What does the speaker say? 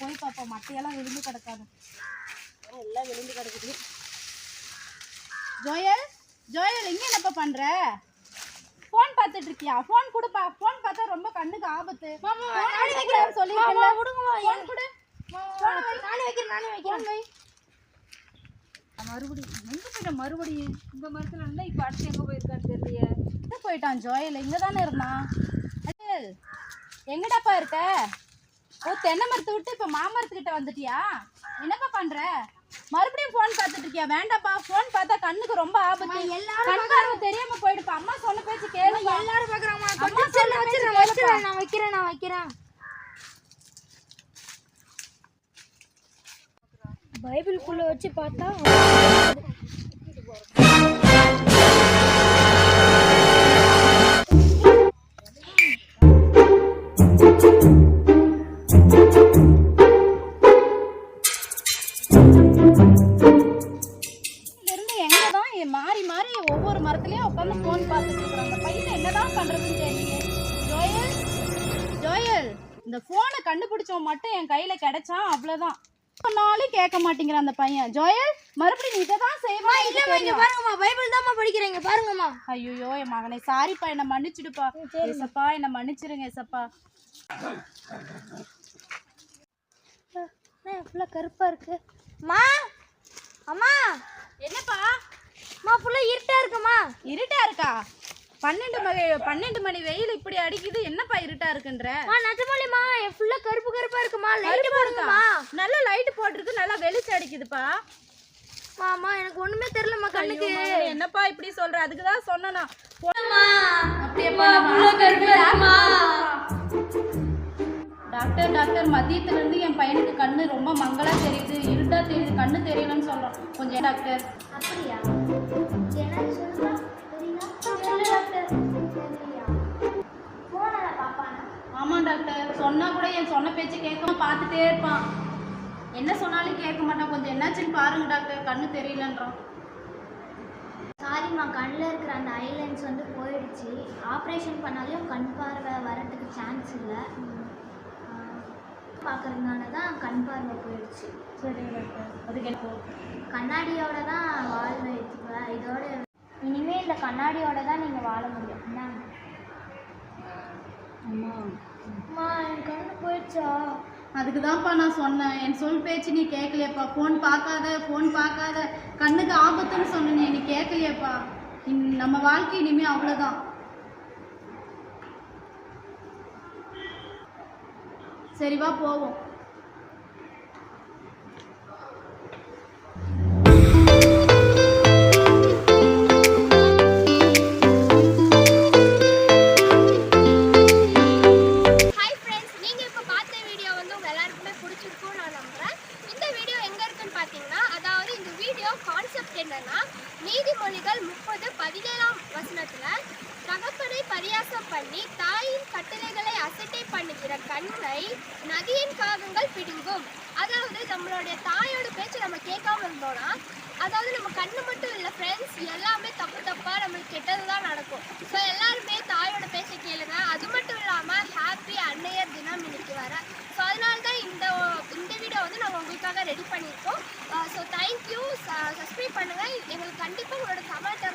போய் பார்ப்போம் மட்டையெல்லாம் விழுந்து கிடக்காது. எல்லாம் விழுந்து கிடக்குது. ஜோயல் ஜோயல் இங்க என்னப்பா பண்ற? ஃபோன் பார்த்துட்டு இருக்கியா? ஃபோன் கொடுப்பா. ஃபோன் பார்த்தா ரொம்ப கண்ணுக்கு ஆபத்து. சொல்லிருக்கேன்ல ஃபோன் கொடு. நானே வைக்கிறேன் நானே வைக்கிறேன். மறுபடியும் எங்க போயிட்ட? மறுபடியும் இந்த மரத்துல இருந்தா இப்ப அடுத்து எங்க போயிருக்கான்னு தெரியலையே. எங்க போயிட்டான் ஜோயல்? இங்க தானே இருந்தான் எங்கடாப்பா இருக்க? ஓ தென்னை மரத்தை விட்டு இப்ப மாமரத்துக்கிட்ட வந்துட்டியா? என்னப்பா பண்ற? மறுபடியும் ஃபோன் பார்த்துட்டு இருக்கியா? வேண்டாப்பா ஃபோன் பார்த்தா கண்ணுக்கு ரொம்ப ஆபத்து. பார்வை தெரியாம போயிடுப்பா. அம்மா சொன்ன பேச்சு கேளு எல்லாரும் பாக்குறாமா அம்மா சொன்ன பேச்சு கேளுப்பா. நான் வைக்கிறேன் நான் வைக்கிறேன். பைபிள்குள்ள வச்சு பார்த்தா மாறி மாறி ஒவ்வொரு மரத்துலயும் உட்காந்து ஃபோன் பார்த்துட்டு இருக்காங்க பையன் என்னதான் பண்றதுன்னு தெரியல ஜோயல் ஜோயல் இந்த போனை கண்டுபிடிச்சவன் மட்டும் என் கையில கிடைச்சான் அவ்வளவுதான். சொன்னாலும் கேட்க மாட்டேங்கிற அந்த பையன். ஜோயல் மறுபடியும் நீ இதை தான் செய்வான் இல்லம்மா இங்க பாருங்கம்மா பைபிள் தான்மா படிக்கிறீங்க பாருங்கம்மா. ஐயோ என் மகனே சாரிப்பா என்னை மன்னிச்சிடுப்பா. ஏசப்பா என்னை மன்னிச்சிருங்க ஏசப்பா. ஃபுல்லா கருப்பா இருக்கு அம்மா அம்மா. என்னப்பா அம்மா ஃபுல்லா இருட்டா இருக்குமா இருட்டா இருக்கா? பன்னெண்டு மணி பன்னெண்டு மணி வெயில் இப்படி அடிக்குது என்னப்பா இருட்டா இருக்குன்ற? என் ஃபுல்லா கருப்பு கருப்பா இருக்குமா? லைட் போடுங்கம்மா. நல்ல லைட் போட்டிருக்கு நல்லா வெளிச்சம் அடிக்குதுப்பா. அம்மா எனக்கு ஒண்ணுமே தெரியலம்மா கண்ணுக்கு. என்னப்பா இப்படி சொல்ற? அதுக்கு தான் சொன்னனா அம்மா அப்படியேப்பா டாக்டர் டாக்டர் மதியத்துல இருந்து என் பையனுக்கு கண்ணு ரொம்ப மங்களா தெரியுது. இருட்டா தெரியுது கண்ணு தெரியலன்னு சொல்றோம். கொஞ்சம் டாக்டர்? அப்படியா? சொன்னா கூட என் சொன்ன பேச்சு கேட்காம பார்த்துட்டே இருப்பான். என்ன சொன்னாலும் கேட்க மாட்டான். கொஞ்சம் என்னாச்சுன்னு பாருங்க டாக்டர். கண்ணு தெரியலன்றான். சாரிம்மா கண்ணில் இருக்கிற அந்த ஐலன்ஸ் வந்து போயிடுச்சு. ஆப்ரேஷன் பண்ணாலும் கண் பார்வை வரதுக்கு சான்ஸ் இல்லை. பார்க்கறதுனால தான் கண் பார்வை போயிடுச்சு. சரி டாக்டர். அதுக்கு என்ன கண்ணாடியோட தான் வாழ் வைத்துக்குவேன் இதோட இனிமேல் இந்த கண்ணாடியோட தான் நீங்கள் வாழ முடியும். என்ன? அம்மா அம்மா அதுக்கு தான்ப்பா நான் சொன்னேன். என் சொல் பேச்சு நீ கேட்கலையப்பா ஃபோன் பார்க்காத ஃபோன் பார்க்காத. கண்ணுக்கு ஆபத்துன்னு சொன்னேன் நீ கேட்கலையப்பா இன்- நம்ம வாழ்க்கை இனிமேல் அவ்வளோதான் சரி வா போவோம். என்னன்னா நீதிமொழிகள் முப்பது பதினேழாம் வசனத்தில் தகப்பனை பரியாசம் பண்ணி தாயின் கட்டளைகளை அசட்டை பண்ணுகிற கண்ணை நதியின் காகங்கள் பிடுங்கும். அதாவது நம்மளுடைய தாயோட பேச்சு நம்ம கேட்காம இருந்தோம்னா அதாவது நம்ம கண்ணு மட்டும் இல்லை ஃப்ரெண்ட்ஸ் எல்லாமே தப்பு தப்பாக நம்மளுக்கு கெட்டது தான் நடக்கும். ஸோ எல்லாருமே தாயோட பேச்சை கேளுங்க. அது மட்டும் இல்லாமல் ஹாப்பி அன்னையர் தினம் இன்னைக்கு வர. ஸோ அதனால தான் இந்த இந்த வீடியோ வந்து நாங்கள் உங்களுக்காக ரெடி பண்ணியிருக்கோம். ஸோ தேங்க்யூ சஸ்பெண்ட் கண்டிப்பாக உங்களோட கமெண்ட்